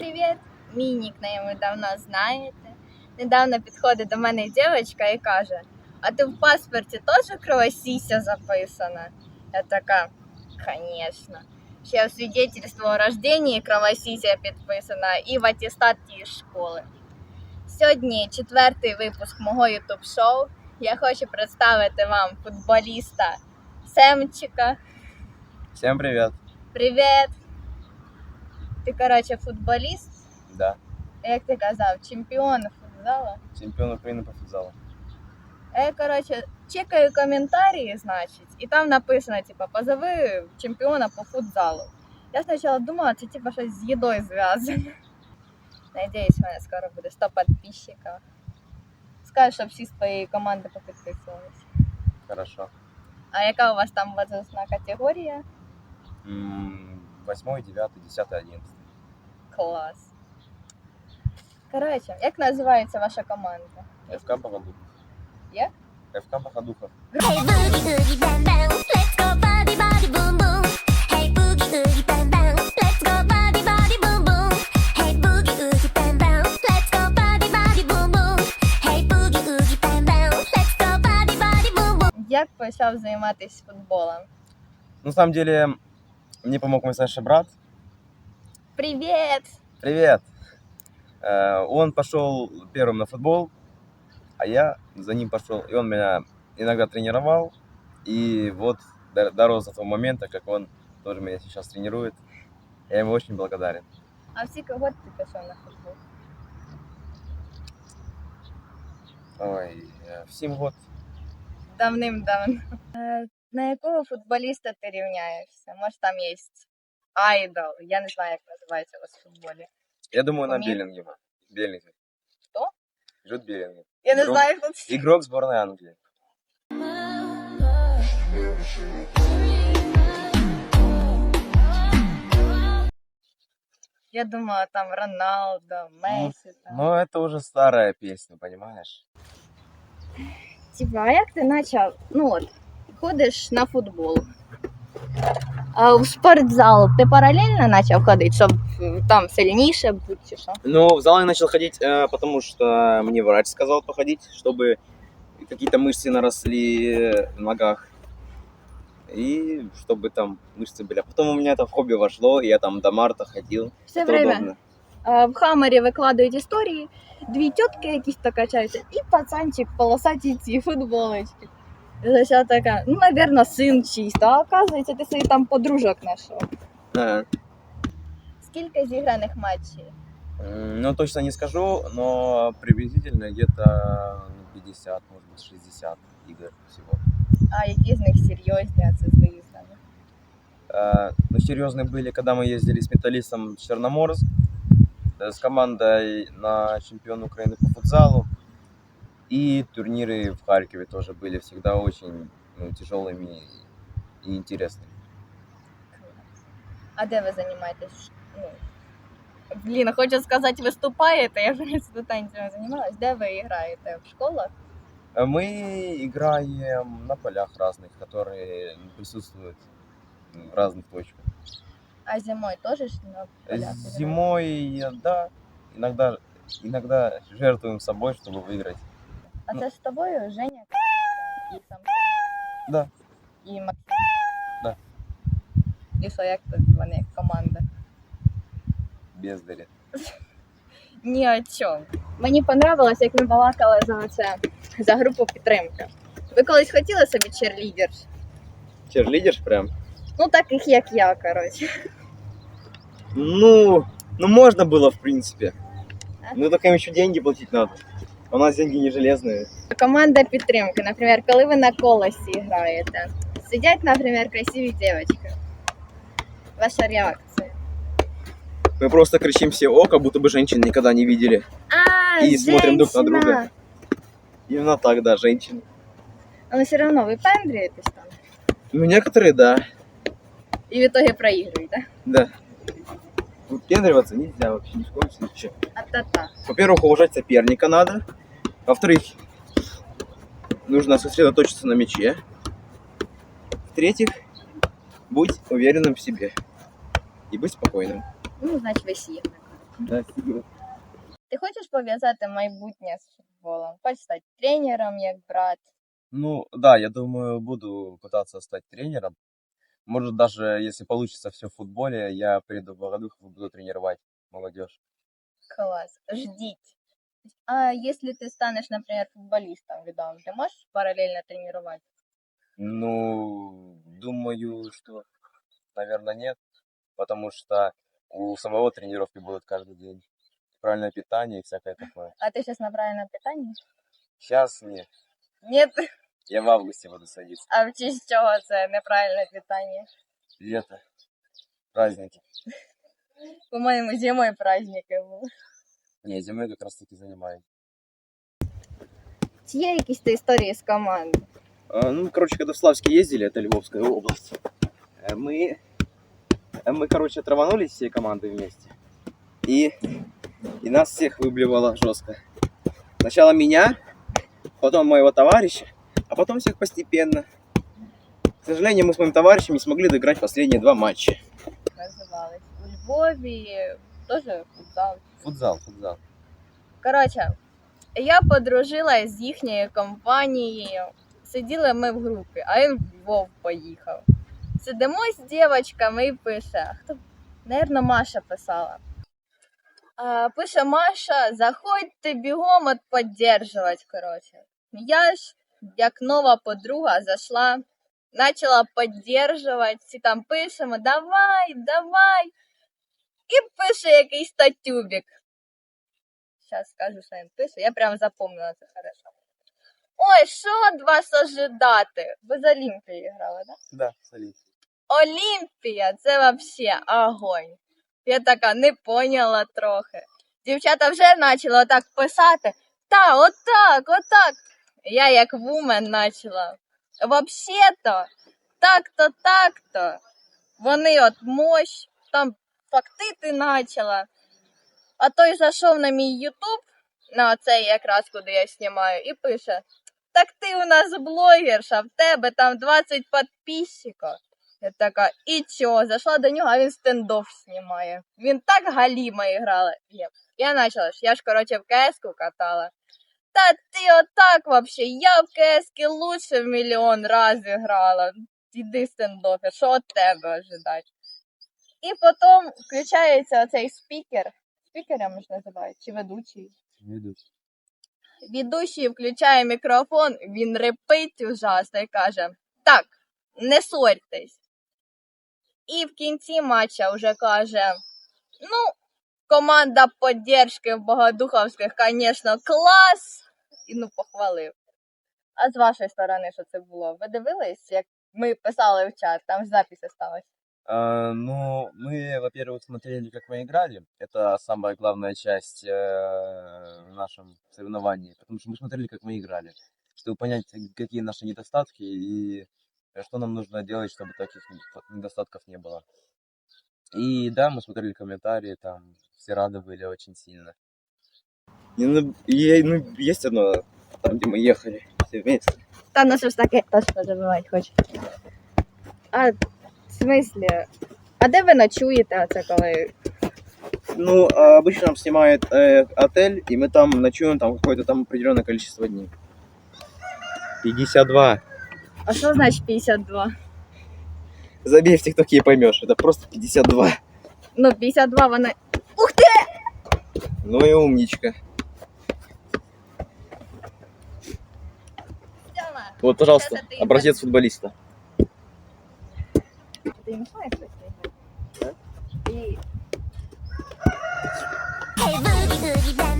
привіт! Мій нікнейм ви давно знаєте. Недавно підходить до мене дівчинка і каже: А ти в паспорті теж кровосіся записана? Я така, звісно. Ще в свідетельство о рожденні кровосіся підписана і в атестаті із школи. Сьогодні четвертий випуск мого ютуб шоу. Я хочу представити вам футболіста Семчика. Всем привет. Привіт! Ти, коротше, футболіст, Да, як ти казав, чемпіон футзалу. чемпион Украины по футзалу. А Я, коротше, чекаю коментарі, значить, і там написано, типа, позови чемпіона по футзалу. Я спочатку думала, це типа щось з їдою зв'язано. Надіюсь, в мене скоро буде 100 підписчиків. Скажу, щоб всі з твоєї команди попідписувалися. Хорошо. А яка у вас там возрастна категорія? М, Восьмой, девятый, десятый, одиннадцатый. Клас. Коротше, як називається ваша команда? ФК Богодухов. Я? ФК Богодухов. Як почав займатися футболом? Ну, на самом деле, мне помог мой старший брат. Привіт! Привет! Э, Он пошел первым на футбол, а я за ним пошел. И он меня иногда тренировал. И вот до- дорос до того момента, как он тоже меня сейчас тренирует. Я ему очень благодарен. А всі кого ти пішов на футбол? Ой, э, в 7 год. Давним-давно. Е, На якого футболіста ти рівняєшся? Може там є айдол. Я не знаю, як називається у вас в футболі. Я думаю, на Умеет. Беллингема. Беллингем. Кто? Жут Беллингем. Я не Друг- знаю, хто це. Игрок сборной Англии. Я думала, там Роналдо, Месі. Там. Ну, это уже старая песня, понимаешь? Типа, а як ти почав? Ну от, ходиш на футбол. А в спортзал ти паралельно почав ходити, щоб е, там сильніше бути чи що? Ну, в зал я начал ходить, э, потому что мне врач сказал походить, чтобы какие-то мышцы наросли э, в ногах. И чтобы там мышцы были. А потом у меня это в хобби вошло, и я там до марта ходил. Все Это время. удобно. А, в хамері викладають історії, дві тітки якісь то качаються, і пацанчик в полосатій ці футболочки. І я така, ну, напевно, син чисто, а оказується, ти собі там подружок знайшов. Ага. Скільки зіграних матчів? М, Ну, точно не скажу, но приблизительно где-то ну, 50, может быть, 60 игр всего. А які з них серйозні, а це з виїздами? Э, Ну, серьезные были, когда мы ездили с металлистом в Черноморск, э, с командой на чемпион Украины по футзалу. И турниры в Харькове тоже были всегда очень ну, тяжелыми и интересными. А де ви займаєтесь? Ну, блін, хочу сказати, виступаєте, я просто танцями займалась. Де ви граєте? В школах? Э, Мы играем на полях разных, которые присутствуют в разных точках. А зимою теж ж на полях? граєте? Зимой, э, да, иногда, иногда жертвуем собой, чтобы выиграть. А це з тобою Женя і сам. Да. І Максим. Да. І що, як тобі вони як команда? Бездари. Ні о чому. Мені понравилось, як ми балакали за це за групу підтримки. Ви колись хотіли собі черлідер? Черлидишь прям? Ну, таких як я, коротше. Ну, ну можно было, в принципе. А? Ну только им еще деньги платить надо. А У нас деньги не железные. Команда підтримки, наприклад, коли ви на колесі граєте, сидять, наприклад, красиві дівчатки. Ваша реакція. Мы просто кричим все о, как будто бы женщин никогда не видели. А, И смотрим друг на друга. женщина! Именно так, да, женщин. Але все одно ви пендрюєтесь там. Ну, некоторые, да, І в итоге проігруєте. да. Выпендриваться нельзя вообще ни в коем случае. А-та-та. Во-первых, уважать соперника надо. Во-вторых, нужно сосредоточиться на мяче. В-третьих, будь уверенным в себе. И быть спокойным. Ну, значить, ви сігна. Спасибо. Ти хочеш пов'язати майбутнє з футболом? Хочеш стати тренером, як брат? Ну, да, я думаю, буду пытаться стать тренером. Может, даже если получится все в футболе, я приеду в Богодухов и буду тренировать молодежь. Клас. Ждіть. А якщо ти станеш, наприклад, футболістом відомим, ти можеш паралельно тренувати? Ну, думаю, что, наверное, нет, потому что у самого тренировки будут каждый день. Правильное питание и всякое такое. А ти зараз на правильному питанні? Сейчас нет. Ні, Я в августе буду садиться. а в честь чого це неправильне питання? Лето. Праздники. По-моєму, зимою праздники були. Не, зимой как раз таки занимаюсь. Чи є якісь ти історії з команди? А, Ну, короче, когда в Славске ездили, это Львовская область, э, мы, э, мы, короче, траванулись всей командой вместе. И, и нас всех выблевало жестко. Сначала меня, потом моего товарища, а потом всех постепенно. К сожалению, мы с моим товарищем не смогли доиграть последние два матча. Називались. У Львові теж футзал. Футзал, футзал. Коротше, я подружилась з їхньою компанією. Сиділи ми в групі, а він в Львов поїхав. Сидимо з дівчатками і пише. Хто? Наверно, Маша писала. А, пише Маша, заходьте бігом от поддержувати. Коротше. Я ж, як нова подруга, зайшла, почала поддержувати, всі там пишемо, давай, давай. І пише якийсь татюбік. Сейчас скажу, що він пише. Я прям запомнила це хорошо. Ой, що від вас ожидати? Ви з Олімпії грали, да? Да, солид. Олімпія це вообще огонь. Я така не поняла трохи. Дівчата вже почали отак писати. Та, отак, отак. Я як вумен почала. Вообще-то, так-то, так-то. Вони от мощ, там фактити почала. А той зайшов на мій Ютуб, на цей якраз, куди я знімаю, і пише: Так ти у нас блогерша, в тебе там 20 підписчиків. Я така, і чо? Зайшла до нього, а він стендов знімає. Він так галіма грала. Я, почала я ж коротше в КС-ку катала. Та ти отак вообще, я в КС лучше в мільйон разів грала. Іди стендофер, що від тебе ожидати? І потім включається оцей спікер. Спікером ж називають, чи ведучий. Ведущий. Ведучий включає мікрофон, він репить ужасно і каже: Так, не ссорьтесь. І в кінці матча вже каже: Ну, команда поддержки в Богодуховських, звісно, клас. І ну похвалив. А з вашої сторони, що це було? Ви дивились, як ми писали в чат, там ж запис осталась. А, ну, мы, во-первых, смотрели, как мы играли. Это самая главная часть э, в нашем соревновании. Потому что мы смотрели, как мы играли. Чтобы понять, какие наши недостатки и что нам нужно делать, чтобы таких недо- недостатков не было. И да, мы смотрели комментарии, там все рады были очень сильно. ну, есть одно, там, где мы ехали все вместе. Та ну що ж таке, теж переживати хоче. А в смислі? А де ви ночуєте оце коли? Ну, а обычно нам снимают э, отель, и мы там ночуем там какое-то там определенное количество дней. 52. А що значить 52? Забей в ТикТоке и поймешь, это просто 52. Ну, 52 вона. Ух ти! Ну и умничка. Тьома! Вот, пожалуйста, Это ты образец футболиста. I... Hey, boogie, boogie,